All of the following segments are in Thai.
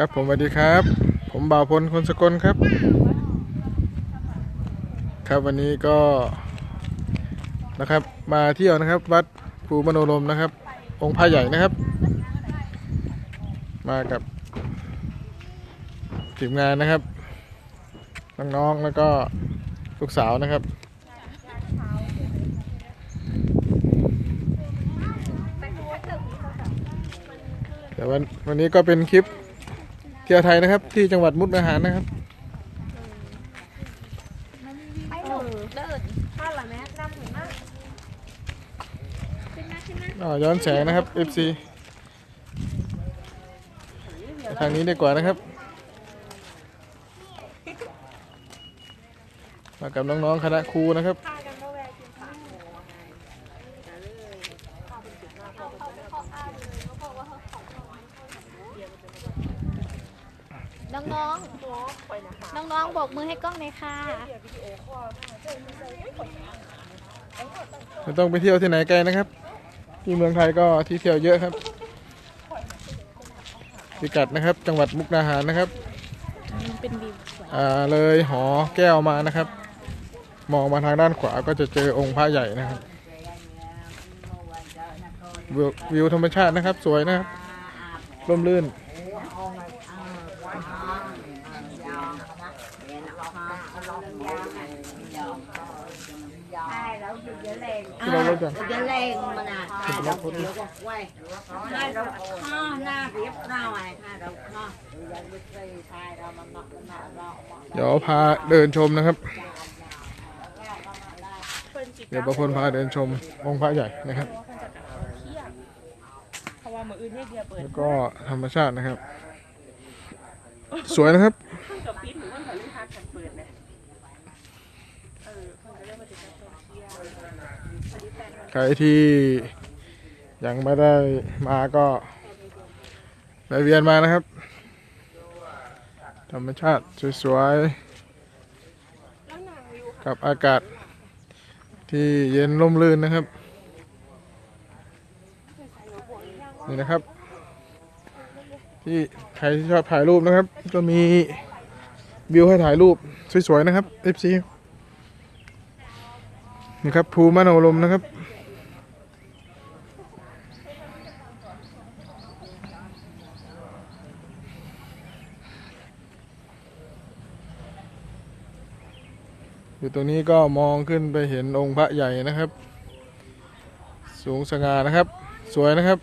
ครับผมสวัสดีครับ ผมบ่าวพลคนสกลครับ ครับวันนี้ก็นะครับ มาเที่ยวนะครับ วัดภูมโนรมนะครับ องค์พระใหญ่นะครับ มากับทีมงานนะครับน้องๆแล้วก็ลูกสาวนะครับแต่วันวันนี้ก็เป็นคลิป เที่ยวไทยนะครับ ที่จังหวัดมุกดาหารนะครับ ไปหลงเดินข้าวหลังแม่นำหนูมากขึ้นมาขึ้นมาอ่าย้อนแสงนะครับ FC ทางนี้ดีกว่านะครับ มากับน้องๆคณะครูนะครับพากันมาแวะกินผักน้องน้องน้องน้องๆบอกมือให้กล้องหน่อย ค่ะ ไม่ต้องไปเที่ยวที่ไหนไกลนะครับ ที่เมืองไทยก็ที่เที่ยวเยอะครับพิกัดนะครับ จังหวัดมุกดาหารนะครับเป็นวิวสวยอ่าเลยหอแก้วมานะครับ มองมาทางด้านขวาก็จะเจอองค์พระใหญ่นะครับวิววิวธรรมชาตินะครับ สวยนะครับร่มรื่น dễ lên ที่เราเล่นกัน chụp dễ lên mà nè hai đâu chụp quay hai đâu kho na biết ra ngoài hai đâu kho เดี๋ยวพาเดินชมนะครับ เดี๋ยวประพลพาเดินชมองค์พระใหญ่นะครับ เพราะว่ามืออื่นให้เดียเปิดแล้วก็ธรรมชาตินะครับ สวยนะครับ เพิ่งกับปีหนูวันพฤหัสกันเปิดเลยเออเพิ่งจะเริ่มมาถึงการท่องเที่ยวอันนี้แฟนมัน ใครที่ยังไม่ได้มาก็ไปเวียนมานะครับ ธรรมชาติสวยๆ กับอากาศที่เย็นร่มรื่นนะครับ นี่นะครับ ที่ใครที่ชอบถ่ายรูปนะครับ ก็มีวิวให้ถ่ายรูปสวยๆนะครับ FC นี่ครับภูมโนรมนะครับ อยู่ตรงนี้ก็มองขึ้นไปเห็นองค์พระใหญ่นะครับ สูงสง่านะครับ สวยนะครับ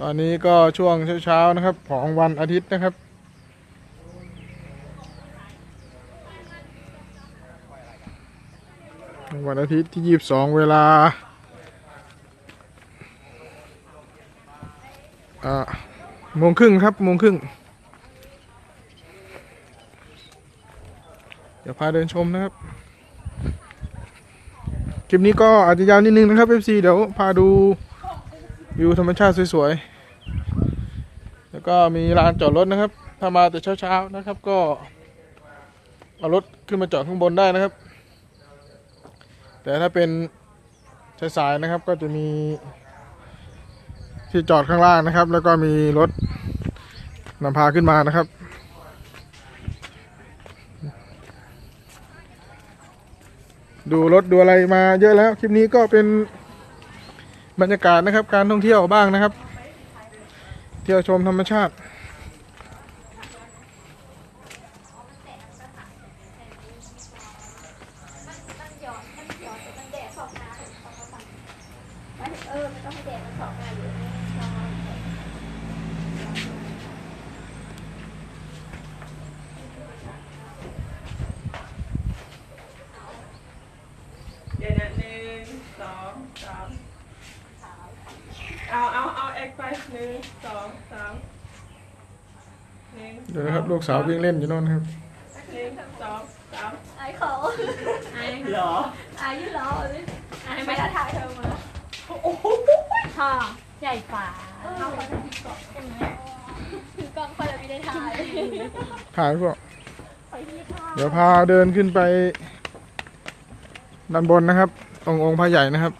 ตอนนี้ก็ช่วงเช้าๆนะครับ ของวันอาทิตย์นะครับ วันอาทิตย์ที่ 22 เวลาอาโมงครึ่งครับโมงครึ่ง เดี๋ยวพาเดินชมนะครับ คลิปนี้ก็อาจจะยาวนิดนึงนะครับ FC เดี๋ยวพาดูวิวธรรมชาติสวยๆ แล้วก็มีลานจอดรถนะครับ ถ้ามาแต่เช้าๆนะครับก็เอารถขึ้นมาจอดข้างบนได้นะครับ แต่ถ้าเป็นสายๆนะครับก็จะมีที่จอดข้างล่างนะครับ แล้วก็มีรถนำพาขึ้นมานะครับ ดูรถดูอะไรมาเยอะแล้ว คลิปนี้ก็เป็นบรรยากาศนะครับ การท่องเที่ยวบ้างนะครับ เที่ยวชมธรรมชาติ เออไม่ต้องให้แดดมันสองงานอยู่ เดี๋ยวนะหนึ่งสองสามเอาเอาเอาแอคไปหนึ่งสองสามหนึ่ง เดี๋ยวนะครับลูกสาววิ่งเล่นอยู่โน่นครับ หนึ่งสองสามไอ้เขาไอ้เหรอไอ้ยี่ล้อเลยไอ้ไม่ได้ถ่ายเธอมาโอ้โหค่ะใหญ่ฝ่าเอาไปถือกล่องใช่ไหมถือกล่องคนละไม่ได้ถ่ายขายพวก เดี๋ยวพาเดินขึ้นไปด้านบนนะครับ ตรงองค์พระใหญ่นะครับ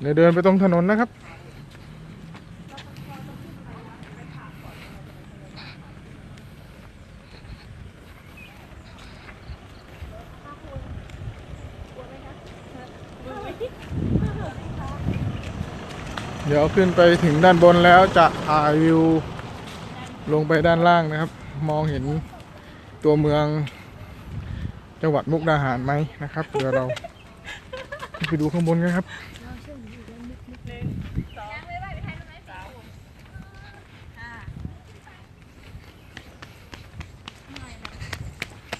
เดี๋ยวเดินไปตรงถนนนะครับเดี๋ยวขึ้นไปถึงด้านบนแล้วจะถ่ายวิว ลงไปด้านล่างนะครับ มองเห็นตัวเมือง จังหวัดมุกดาหารไหมนะครับเดี๋ยวเราไปดูข้างบนกันครับ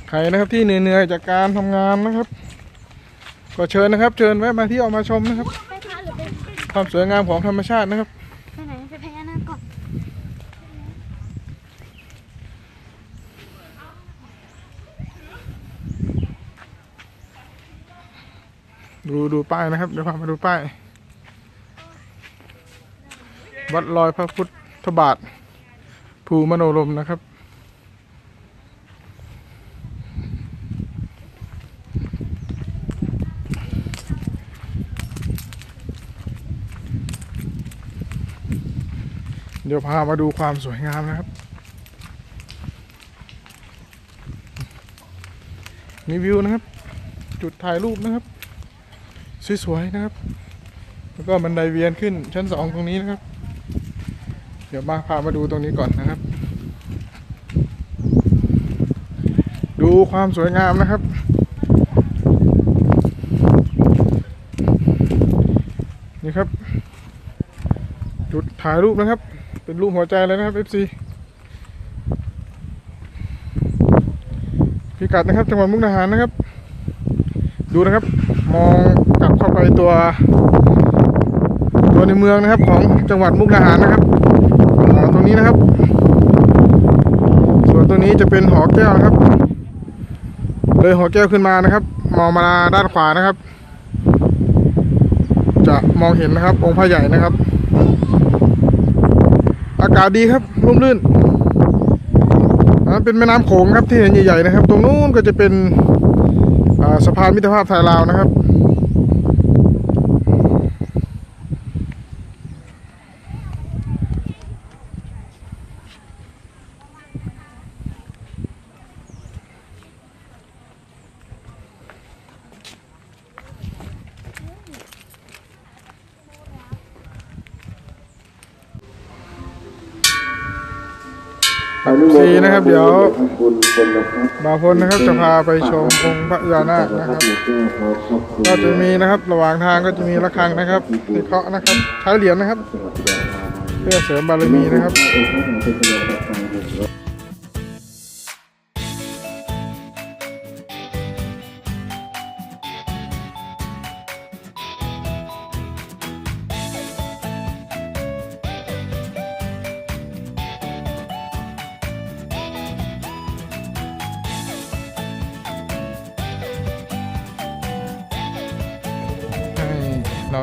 ใครนะครับที่เหนื่อยๆจากการทำงานนะครับ ก็เชิญนะครับ เชิญแวะมาที่ออกมาชมนะครับ ไปพาหรือไปความสวยงามของธรรมชาตินะครับ ไปไหนไปพญานาคก่อนดูดูป้ายนะครับเดี๋ยวพามาดูป้าย วัดลอยพระพุทธบาทภูมโนรมนะครับ เดี๋ยวพามาดูความสวยงามนะครับ มีวิวนะครับ จุดถ่ายรูปนะครับ สวยๆนะครับ แล้วก็บันไดเวียนขึ้นชั้นสองตรงนี้นะครับ เดี๋ยวมาพามาดูตรงนี้ก่อนนะครับ ดูความสวยงามนะครับนี่ครับ จุดถ่ายรูปนะครับ เป็นรูปหัวใจเลยนะครับ FC พิกัดนะครับจังหวัดมุกดาหารนะครับ ดูนะครับ มองกลับเข้าไปตัว ตัวในเมืองนะครับ ของจังหวัดมุกดาหารนะครับอ่าตรงนี้นะครับ ส่วนตัวนี้จะเป็นหอแก้วนะครับ เลยหอแก้วขึ้นมานะครับ มองมาด้านขวานะครับ จะมองเห็นนะครับ องค์พระใหญ่นะครับ อากาศดีครับร่มรื่นอันนั้นเป็นแม่น้ำโขงครับที่เห็นใหญ่ๆนะครับ ตรงนู้นก็จะเป็นสะพานมิตรภาพไทยลาวนะครับ สี่นะครับ เดี๋ยวาพลนะครับจะพาไปชมองค์พระยานาคนะครับ ก็จะมีนะครับระหว่างทางก็จะมีระฆังนะครับที่เคาะนะครับใช้เหรียญนะครับ เพื่อเสริมบารมีนะครับ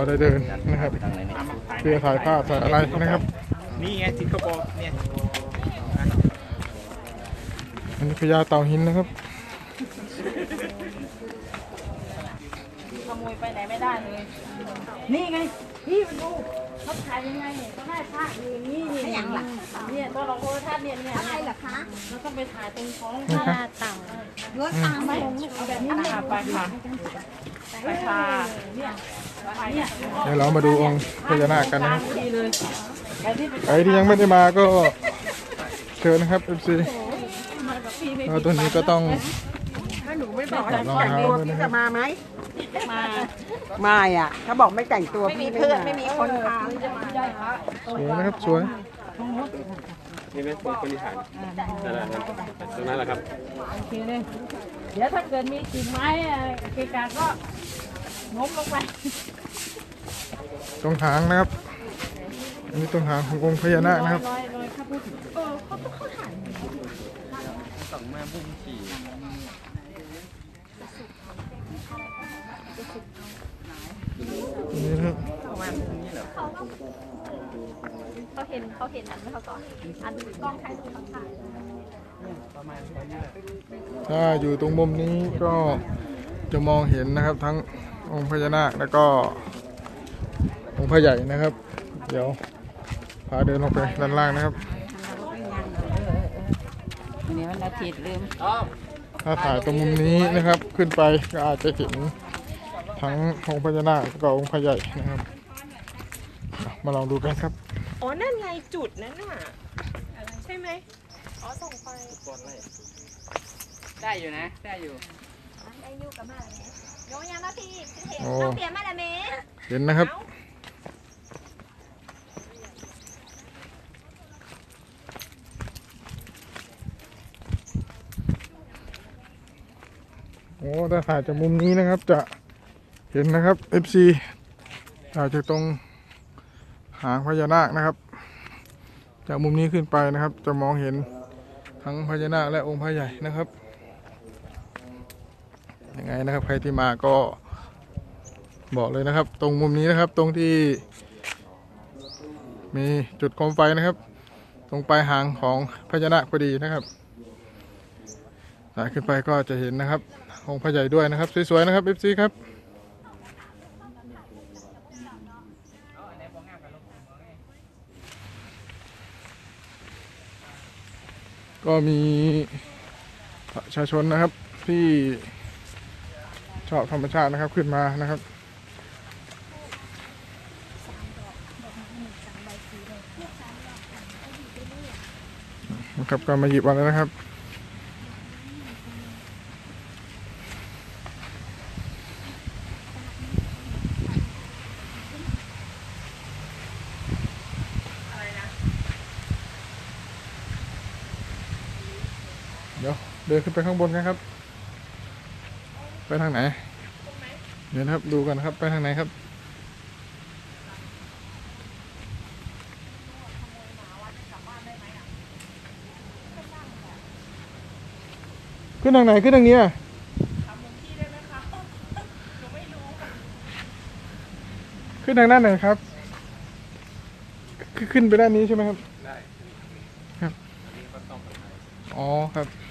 ได้เดินนะครับเพื่อถ่ายภาพถ่ายอะไรนะครับ นี่ไงสิงคโปร์เนี่ยอันนี้พญาเต่าหินนะครับขโมยไปไหนไม่ได้เลย นี่ไง พี่มาดูเขาถ่ายยังไงเขาได้ภาพอยู่อย่างนี้นี่อย่างหลักเนี่ยตอนเราโพสท่านเนี่ยเนี่ยอะไรหรอคะเราต้องไปถ่ายตรงท้องนะท่าครับเต่าเนื้อตามไหมเอาแบบนี้ค่ะไปค่ะไปค่ะเนี่ยไป เนี่ยเดี๋ยวเรามาดูองค์พญานาคกันนะครับดีเลยไปที่ใครที่ยังไม่ได้มาก็เชิญนะครับ FC แล้วตัวนี้ก็ต้องถ้าหนูไม่บอกรองเท้าด้วยนะครับมาไหมมาไม่อะ ถ้าบอกไม่แต่งตัวไม่มีพี่เพื่อนาไม่มีคนพาจะมาได้พระสวยนะครับสวยนี่เป็นคนบริหารนั่นแหละครับตรงนั้นแหละครับโอเคเลยเดี๋ยวถ้าเกิดมีกิ่งไม้อะไรเกะกะก็ งมลงไปตรงหางนะครับ อันนี้ตรงหางขององค์พญานาคนะครับลอยลอยครับพูดนี่นะครับไว้เขาก็เขาเห็นเขาเห็นอันนี้เขาก็อันกล้องถ่ายรูปเขาถ่ายถ้าอยู่ตรงมุมนี้ก็จะมองเห็นนะครับทั้ง องค์พญานาคแล้วก็ องค์พระใหญ่นะครับ เดี๋ยวพาเดินลงไปด้านล่างนะครับวันนี้วันอาทิตย์ลืมถ้าถ่ายตรงมุมนี้นะครับ ขึ้นไปก็อาจจะเห็นทั้งองค์พญานาคแล้วก็องค์พระใหญ่นะครับอะมาลองดูกันครับ อ๋อ นั่นไงจุดนั้นน่ะใช่ไหมอ๋อส่งไปได้อยู่นะ ได้อยู่ได้ยูกับมาแล้ว โยยังมาพี่เห็นโอ้ต้องเปลี่ยนมาแล้วเมเห็นนะครับ โอ้ถ้าถ่ายจากมุมนี้นะครับ จะเห็นนะครับ FC ถ่ายจากตรงหางพญานาคนะครับ จากมุมนี้ขึ้นไปนะครับ จะมองเห็นทั้งพญานาคและองค์พระใหญ่นะครับ ยังไงนะครับ ใครที่มาก็บอกเลยนะครับ ตรงมุมนี้นะครับ ตรงที่ มีจุดโคมไฟนะครับ ตรงปลายหางของพญานาคพอดีนะครับสายขึ้นไปก็จะเห็นนะครับองค์พระใหญ่ด้วยนะครับ สวยๆนะครับ FC ครับก็มีประชาชนนะครับที่ ชอบธรรมชาตินะครับขึ้นมานะครับนะครับก็มาหยิบมาแล้วนะครับเดี๋ยวเดินขึ้นไปข้างบนกันครับ ไปทางไหน เดี๋ยวนะครับดูกันครับไปทางไหนครับ ขึ้นทางไหนขึ้นทางนี้อะขึ้นทางด้านไหนครับ ขึ้นขึ้นไปด้านนี้ใช่ไหมครับ ได้ครับนี่ก็ต้องไปอ๋อครับ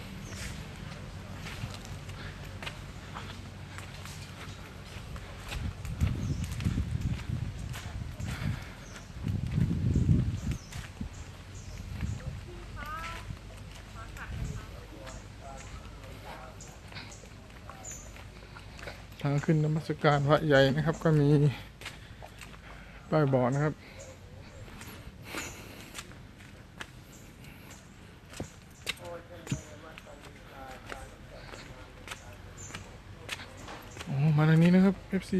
ทางขึ้นนมัสการพระใหญ่นะครับ ก็มีป้ายบอกนะครับโอ้มาทางนี้นะครับ FC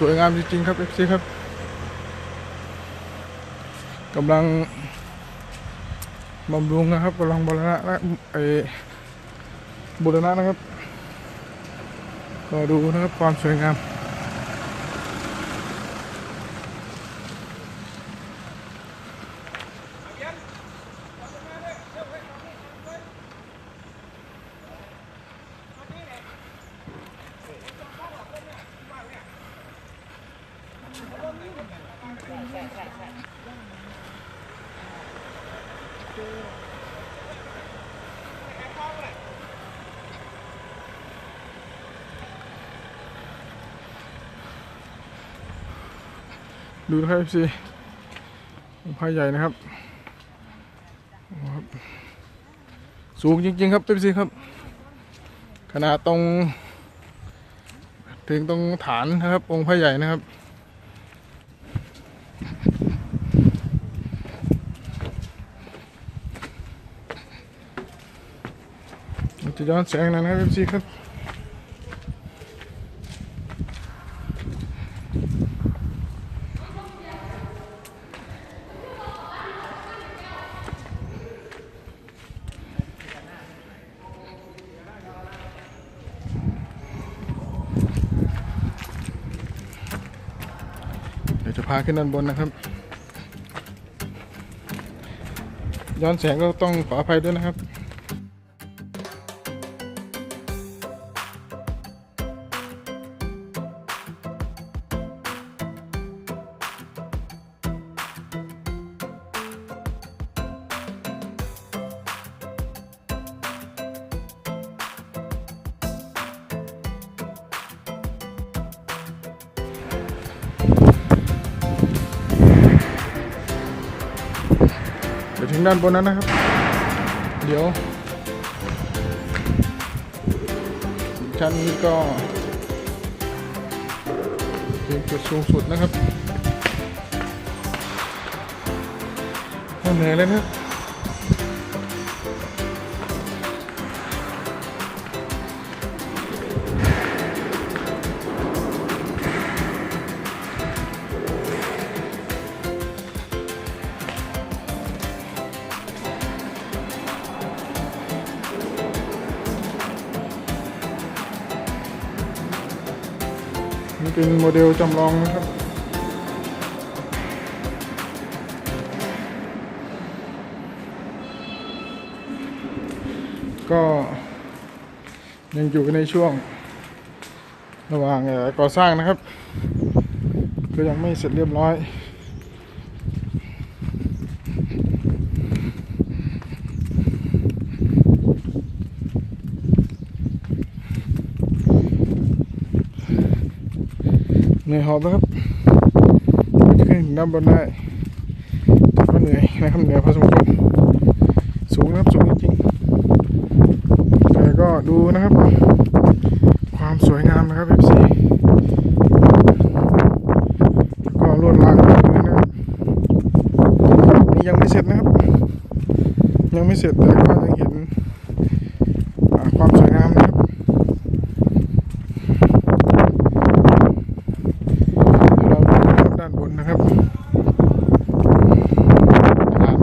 สวยงามจริงๆครับเอฟซีครับกำลังบำรุงนะครับกำลังบูรณะนะไอบูรณะนะครับ ก็ดูนะครับความสวยงาม ดูนะครับ FC พาใหญ่นะครับ สูงจริง ๆ ครับ FC ครับ ขนาดตรง ถึงตรงฐานนะครับ องค์พระใหญ่นะครับจะย้อนแสงนะครับ FC ครับ เเดี๋ยวจะ พาขึ้นด้านบนนะครับ ย้อนแสงก็ต้องขออภัยด้วยนะครับ งด้านบนนั้นนะครับ เดี๋ยว ชั้นนี้ก็ถึงจุดสูงสุดนะครับเหนื่อยเลยนะ เป็นโมเดลจำลองนะครับ ก็ยังอยู่ในช่วง ระหว่างก่อสร้างนะครับ ก็ยังไม่เสร็จเรียบร้อย อยหอบนะครับขึ้นด้านบนได้แต่ก็เหนื่อยนะครับเหนื่อยพอสมควรสูงนะครับสูงจริงแต่ก็ดูนะครับ ความสวยงามนะครับ FC แล้วก็ลวดลายแบบนี้นะครับนี่ยังไม่เสร็จนะครับ ยังไม่เสร็จแต่ก็ยังเห็นอ่าความสวยงามนะครับ เดี๋ยวเราดูนะครับด้านบนนะครับฐาน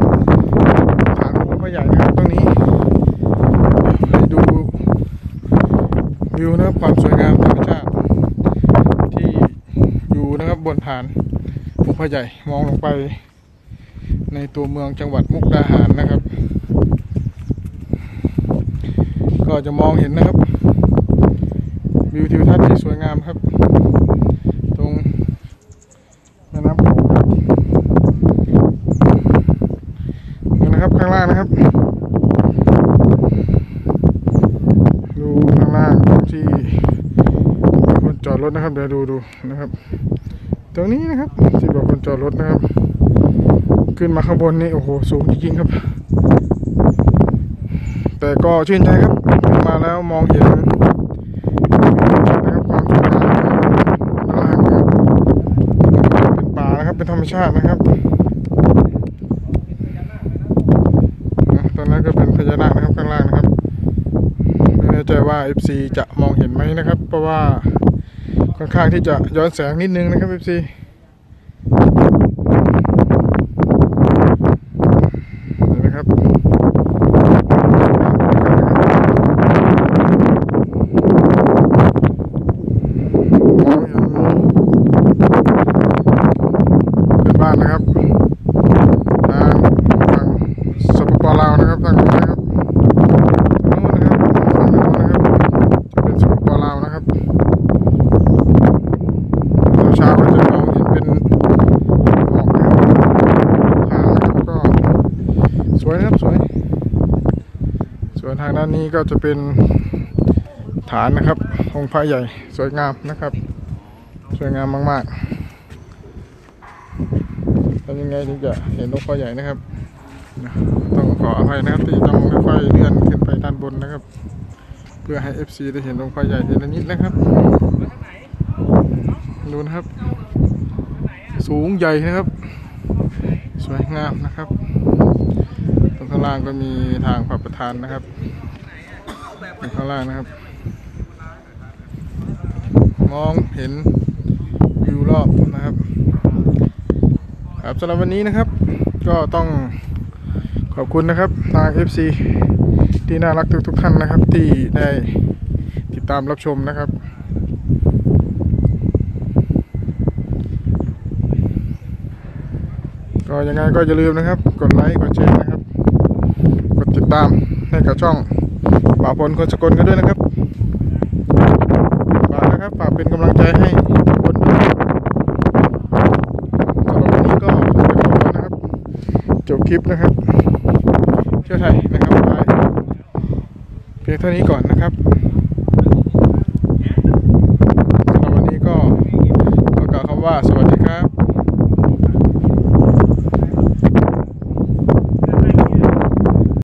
ฐานหลวงพ่อใหญ่นะครับตรงนี้ให้ดู วิวนะครับความสวยงามธรรมชาติที่อยู่นะครับบนฐานหลวงพ่อใหญ่มองลงไป ในตัวเมืองจังหวัดมุกดาหารนะครับ ก็จะมองเห็นนะครับวิวทิวทัศน์ที่สวยงามครับ ตรงแม่น้ำโขงนี่นะครับข้างล่างนะครับ ดูข้างล่างตรงที่มีคนจอดรถ นะครับ เดี๋ยวดูดูนะครับ ตรงนี้นะครับที่บอกคนจอดรถนะครับ ขึ้นมาข้างบนนี่โอ้โหสูงจริงๆครับ แต่ก็ชื่นใจครับขึ้นมาแล้วมองเห็นนะครับความสวยงามด้านล่างนะครับเป็นป่านะครับเป็นธรรมชาตินะครับตอนนั้นก็เป็นพญานาคนะครับข้างล่างนะครับ ไม่แน่ใจว่า FC จะมองเห็นไหมนะครับ เพราะว่า ค่อนข้างที่จะย้อนแสงนิดนึงนะครับเอฟซีห็นไหมครับมองเห็น เป็นบ้านนะครับทางฝั่งสปปลาวนะครับทางนู้นนะครับทางนู้นนะครับฝั่งนู้นนะครับจะเป็นสปปลาวนะครับตอนเช้าก็จะมองเห็นเป็นหมอกนะครับขาวนะครับก็สวยนะครับสวย ส่วนทางด้า นี้ก็จะเป็นฐานนะครับองค์พระใหญ่สวยงามนะครับ สวยงามมากๆทำยังไงถึงจะเห็นนกปลาใหญ่นะครับ ต้องขออภัยนะครับที่ต้องค่อยๆเลื่อนขึ้นไปด้านบนนะครับ เพื่อให้ FC ได้เห็นนกปลาใหญ่ทีละนิดนะครับดูนะครับ สูงใหญ่นะครับ สวยงามนะครับ ตรงข้างล่างก็มีทางพระประธานนะครับ ข้างล่างนะครับ มองเห็นวิวรอบนะครับ ครับสำหรับวันนี้นะครับ ก็ต้องขอบคุณนะครับทาง FC ที่น่ารักทุกทุกท่านนะครับ ที่ได้ติดตามรับชมนะครับก็ยังไงก็อย่าลืมนะครับ กดไลค์ กดแชร์นะครับ กดติดตามให้กับช่อง ป่าพลคนสกลกันด้วยนะครับฝากนะครับฝากเป็นกำลังใจให้ทุกคนด้วยสำหรับวันนี้ก็คงจะขอนะครับ จบคลิปนะครับ เที่ยวไทยนะครับไปเพียงเท่านี้ก่อนนะครับ